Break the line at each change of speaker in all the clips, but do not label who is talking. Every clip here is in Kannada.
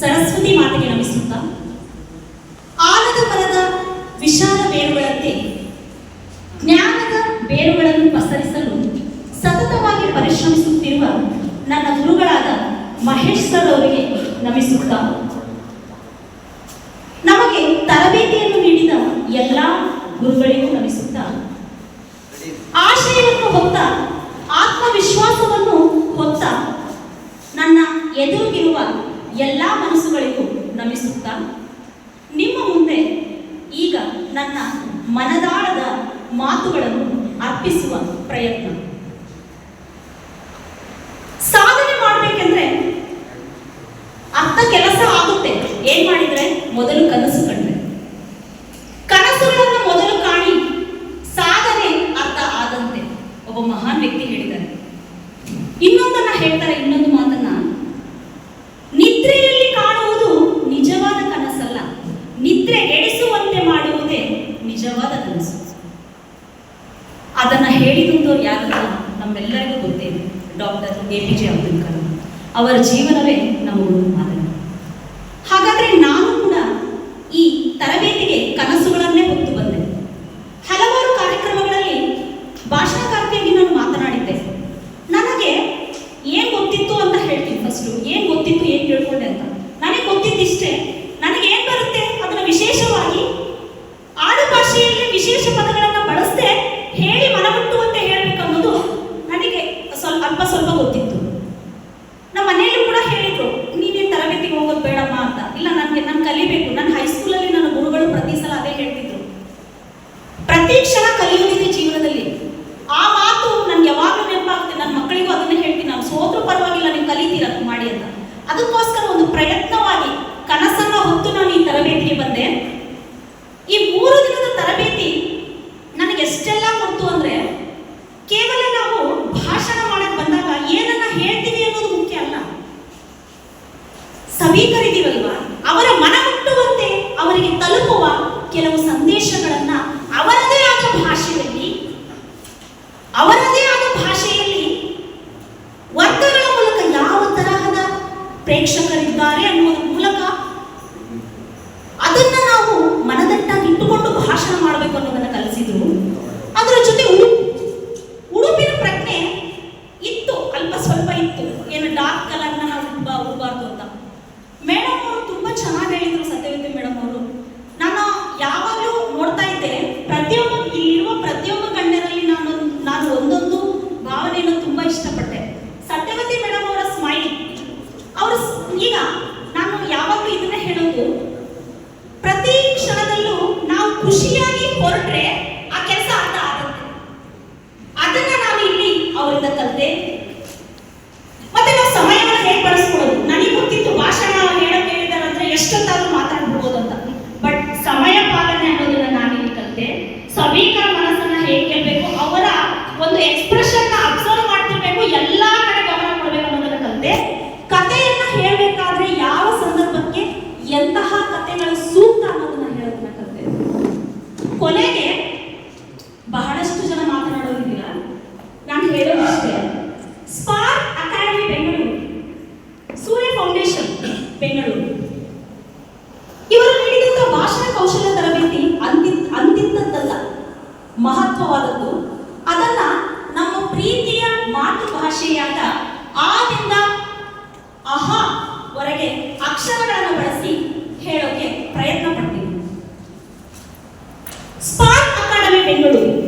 ಸರಸ್ವತಿ ಮಾತೆಗೆ ನಮಿಸುತ್ತ? ಆಲದ ಮರದ ವಿಶಾಲ ಬೇರುಗಳಂತೆ, ಜ್ಞಾನದ ಬೇರುಗಳನ್ನು ಪಸರಿಸಲು ಸತತವಾಗಿ ಪರಿಶ್ರಮಿಸುತ್ತಿರುವ ನನ್ನ ಗುರುಗಳಾದ ಮಹೇಶ್ ಸರ್ ಅವರಿಗೆ ನಮಿಸುತ್ತಾ? ನಮಗೆ ತರಬೇತಿಯನ್ನು ನೀಡಿದ ಎಲ್ಲ ಗುರುಗಳಿಗೂ ನಮಿಸುತ್ತ? ಆಶಯವನ್ನು ಹೊತ್ತ, ಆತ್ಮವಿಶ್ವಾಸವನ್ನು ಹೊತ್ತ ನನ್ನ ಎದುರಿಗಿರುವ ಎಲ್ಲ ಮನಸ್ಸುಗಳಿಗೂ ನಮಿಸುತ್ತಾ? ನಿಮ್ಮ ಮುಂದೆ ಈಗ ನನ್ನ ಮನದಾಳದ ಮಾತುಗಳನ್ನು ಅರ್ಪಿಸುವ ಪ್ರಯತ್ನ. ಸಾಧನೆ ಮಾಡಬೇಕೆಂದ್ರೆ ಅರ್ಥ ಕೆಲಸ ಆಗುತ್ತೆ. ಏನ್ ಮಾಡಿದ್ರೆ? ಮೊದಲು ಕನಸು ಕಂಡ್ರೆ. ಕನಸುಗಳನ್ನು ಮೊದಲು ಕಾಣಿ. ಸಾಧನೆ ಅರ್ಥ ಆದಂತೆ. ಒಬ್ಬ ಮಹಾನ್ ವ್ಯಕ್ತಿ ಹೇಳಿದ್ದಾರೆ ಇನ್ನೊಂದನ್ನ ಹೇಳ್ತಾರೆ, ಇನ್ನೊಂದು ಮಾತು. ಅದನ್ನು ಹೇಳಿದಂಥವ್ರು ಯಾರು ನಮ್ಮೆಲ್ಲರಿಗೂ ಗೊತ್ತಿದೆ doctor A P J Abdul Kalam. ಅವರ ಜೀವನವೇ ನಮ್ಮ ಮಾದರಿ ಹೇಳಿದಿರಲ್ವಾ ಅವರ ಮನ ಮುಟ್ಟುವಂತೆ ಅವರಿಗೆ ತಲುಪುವ ಕೆಲವು ಸಂದೇಶಗಳನ್ನ ಅವರದೇ ಆದ ಭಾಷೆಯಲ್ಲಿ, ಅವರದೇ ಆದ ಭಾಷೆಯಲ್ಲಿ ವರ್ಗಗಳ ಮೂಲಕ ಯಾವ ತರಹದ ಪ್ರೇಕ್ಷಕರಿದ್ದಾರೆ ಅನ್ನುವುದರ ಮೂಲಕ ಅದನ್ನ ನಾವು ಮನದಟ್ಟಾಗಿ ಇಟ್ಟುಕೊಂಡು ಭಾಷಣ ಮಾಡಬೇಕು ಅನ್ನೋದನ್ನ ಕಲಿಸಿದ್ರು. ಅದರ ಜೊತೆ ಮಹತ್ವವಾದದ್ದು ಅದನ್ನ ನಮ್ಮ ಪ್ರೀತಿಯ ಮಾತೃಭಾಷೆಯಾದ ಆದಿಂದ ಅಹ ವರೆಗೆ ಅಕ್ಷರಗಳನ್ನು ಬಳಸಿ ಹೇಳೋಕೆ ಪ್ರಯತ್ನ ಪಡ್ತೀವಿ. Spark academy Bengaluru.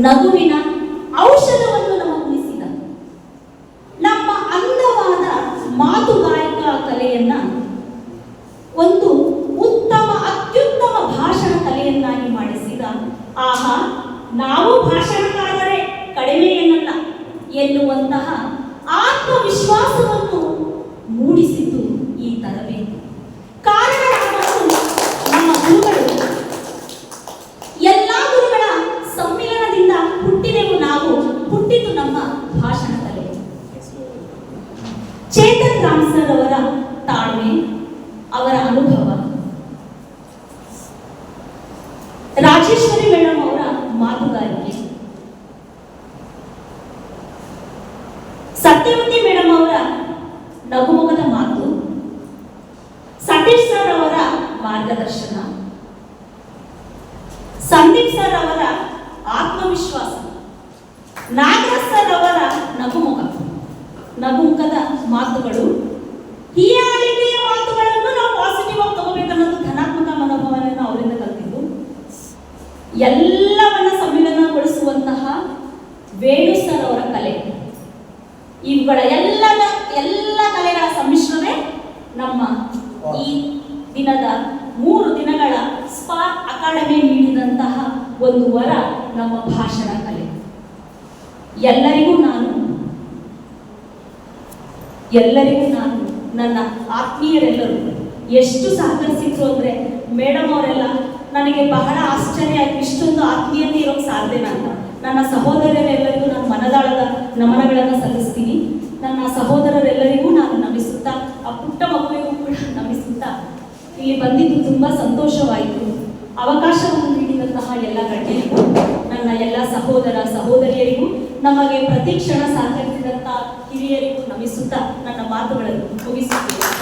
ನಗುವಿನ ಚೇತನ್ ರಾಮ್ ಅವರ ತಾಳ್ಮೆ, ಅವರ ಅನುಭವ. ರಾಜೇಶ್ವರಿ ಮೇಡಮ್ ಅವರ ಮಾತುಗಾರಿಕೆ. ಸತ್ಯವತಿ ಮೇಡಮ್ ಅವರ ನಗುಮುಖದ ಮಾತು. ಸತೀಶ್ ಸರ್ ಅವರ ಮಾರ್ಗದರ್ಶನ. ಸಂದೀಪ್ ಸರ್ ಅವರ ಆತ್ಮವಿಶ್ವಾಸ. ನಗುಮುಖ ನಗುಮುಖದ ಮಾತುಗಳು ಹೀಯಾಳಿಕೆಯ ಮಾತುಗಳನ್ನು ನಾವು ಪಾಸಿಟಿವ್ ಆಗಿ ತಗೋಬೇಕನ್ನೋದು ಧನಾತ್ಮಕ ಮನೋಭಾವನೆಯನ್ನು ಅವರಿಂದ ಕಲ್ತಿದ್ದು. ಎಲ್ಲವನ್ನ ಸಮ್ಮಿಲನಗೊಳಿಸುವಂತಹ ವೇಣು ಸರ್ ಅವರ ಕಲೆ. ಇವುಗಳ ಎಲ್ಲ ಎಲ್ಲ ಕಲೆಗಳ ಸಮ್ಮಿಶ್ರವೇ ನಮ್ಮ ಈ ದಿನದ ಮೂರು ದಿನಗಳ ಸ್ಪಾರ್ಕ್ ಅಕಾಡೆಮಿ ನೀಡಿದಂತಹ ಒಂದು ವರ ನಮ್ಮ ಭಾಷಣ ಕಲೆ. ಎಲ್ಲರಿಗೂ ನಾನು ಎಲ್ಲರಿಗೂ ನಾನು, ನನ್ನ ಆತ್ಮೀಯರೆಲ್ಲರೂ ಎಷ್ಟು ಸಹಕರಿಸಿದ್ರು ಅಂದ್ರೆ ಮೇಡಮ್ ಅವರೆಲ್ಲ ನನಗೆ ಬಹಳ ಆಶ್ಚರ್ಯ ಆಯ್ತು ಇಷ್ಟೊಂದು ಆತ್ಮೀಯತೆ ಇರೋಕ್ ಸಾಧ್ಯನ ಅಂತ. ನನ್ನ ಸಹೋದರರೆಲ್ಲರಿಗೂ ನಾನು ಮನದಾಳದ ನಮನಗಳನ್ನು ಸಲ್ಲಿಸ್ತೀನಿ. ನನ್ನ ಸಹೋದರರೆಲ್ಲರಿಗೂ ನಾನು ನಮಿಸುತ್ತಾ, ಆ ಪುಟ್ಟ ಮಗುವಿಗೂ ಕೂಡ ನಮಿಸುತ್ತಾ ಇಲ್ಲಿ ಬಂದಿದ್ದು ತುಂಬಾ ಸಂತೋಷವಾಯಿತು. ಅವಕಾಶವನ್ನು ನೀಡಿದಂತಹ ಎಲ್ಲ ಗಣ್ಯರಿಗೂ, ನನ್ನ ಎಲ್ಲ ಸಹೋದರ ಸಹೋದರಿಯರಿಗೂ ನಮಗೆ ಪ್ರತಿ ಕ್ಷಣ ಸಹಕರಿಸಿದಂತಹ ಹಿರಿಯರಿಗೂ ನಮಿಸುತ್ತಾ ನನ್ನ ಮಾತುಗಳನ್ನು ಮುಗಿಸುತ್ತೇನೆ.